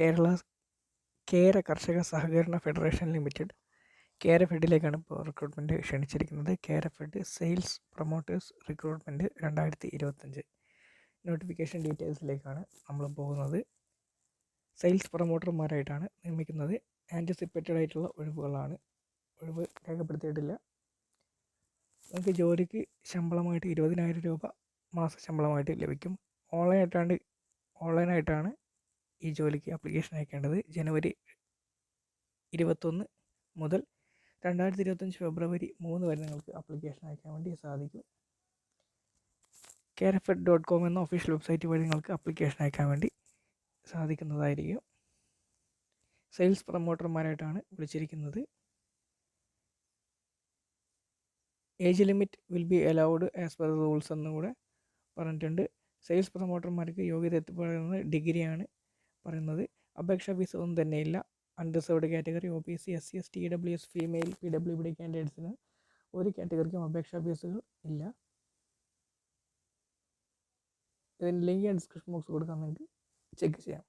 കേരള കേര കർഷക സഹകരണ ഫെഡറേഷൻ ലിമിറ്റഡ് കേര ഫെഡിലേക്കാണ് ഇപ്പോൾ റിക്രൂട്ട്മെന്റ് ക്ഷണിച്ചിരിക്കുന്നത്. Kerafed sales promoters recruitment രണ്ടായിരത്തി ഇരുപത്തഞ്ച് നോട്ടിഫിക്കേഷൻ ഡീറ്റെയിൽസിലേക്കാണ് നമ്മൾ പോകുന്നത്. സെയിൽസ് പ്രൊമോട്ടർമാരായിട്ടാണ് നിയമിക്കുന്നത്. ആന്റിസിപ്പേറ്റഡ് ആയിട്ടുള്ള ഒഴിവുകളാണ്. ഒഴിവ് രേഖപ്പെടുത്തിയിട്ടില്ല. നിങ്ങൾക്ക് ജോലിക്ക് ശമ്പളമായിട്ട് ഇരുപതിനായിരം രൂപ മാസ ശമ്പളമായിട്ട് ലഭിക്കും. ഓൺലൈനായിട്ടാണ് ഓൺലൈനായിട്ടാണ് ഈ ജോലിക്ക് അപ്ലിക്കേഷൻ അയക്കേണ്ടത് ജനുവരി ഇരുപത്തൊന്ന് മുതൽ രണ്ടായിരത്തി ഇരുപത്തഞ്ച് ഫെബ്രുവരി മൂന്ന് വരെ നിങ്ങൾക്ക് അപ്ലിക്കേഷൻ അയക്കാൻ വേണ്ടി സാധിക്കും. കേരഫെഡ് ഡോട്ട് കോം എന്ന ഒഫീഷ്യൽ വെബ്സൈറ്റ് വഴി നിങ്ങൾക്ക് അപ്ലിക്കേഷൻ അയക്കാൻ വേണ്ടി സാധിക്കുന്നതായിരിക്കും. സെയിൽസ് പ്രൊമോട്ടർമാരായിട്ടാണ് വിളിച്ചിരിക്കുന്നത്. Age limit will be allowed as per rules എന്നും കൂടെ പറഞ്ഞിട്ടുണ്ട്. സെയിൽസ് പ്രൊമോട്ടർമാർക്ക് യോഗ്യത എത്തിപ്പെടുന്നത് ഡിഗ്രിയാണ്. പറയുന്നത്. അപേക്ഷാ ഫീസ് ഒന്നും തന്നെയില്ല. Unreserved category O B C S C S T W S female P W D കാൻഡിഡേറ്റ്സിന് ഒരു കാറ്റഗറിക്കും അപേക്ഷാ ഫീസുകൾ ഇല്ല. ഇതിന്റെ ലിങ്ക് ഞാൻ ഡിസ്ക്രിപ്ഷൻ ബോക്സ് കൊടുക്കാൻ നിങ്ങൾക്ക് ചെക്ക് ചെയ്യാം.